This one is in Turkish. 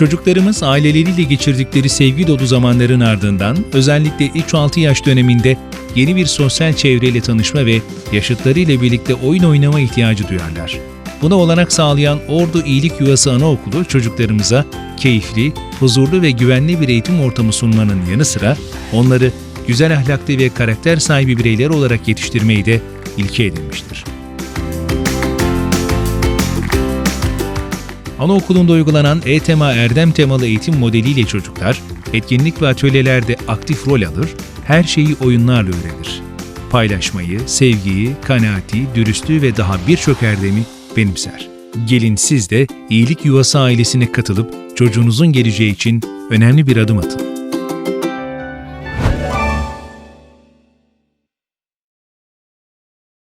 Çocuklarımız aileleriyle geçirdikleri sevgi dolu zamanların ardından özellikle 3-6 yaş döneminde yeni bir sosyal çevreyle tanışma ve yaşıtlarıyla birlikte oyun oynama ihtiyacı duyarlar. Buna olanak sağlayan Ordu İyilik Yuvası Anaokulu çocuklarımıza keyifli, huzurlu ve güvenli bir eğitim ortamı sunmanın yanı sıra onları güzel ahlaklı ve karakter sahibi bireyler olarak yetiştirmeyi de ilke edinmiştir. Anaokulunda uygulanan E-Tema Erdem temalı eğitim modeliyle çocuklar, etkinlik ve atölyelerde aktif rol alır, her şeyi oyunlarla öğrenir. Paylaşmayı, sevgiyi, kanaati, dürüstlüğü ve daha birçok erdemi benimser. Gelin siz de iyilik yuvası ailesine katılıp çocuğunuzun geleceği için önemli bir adım atın.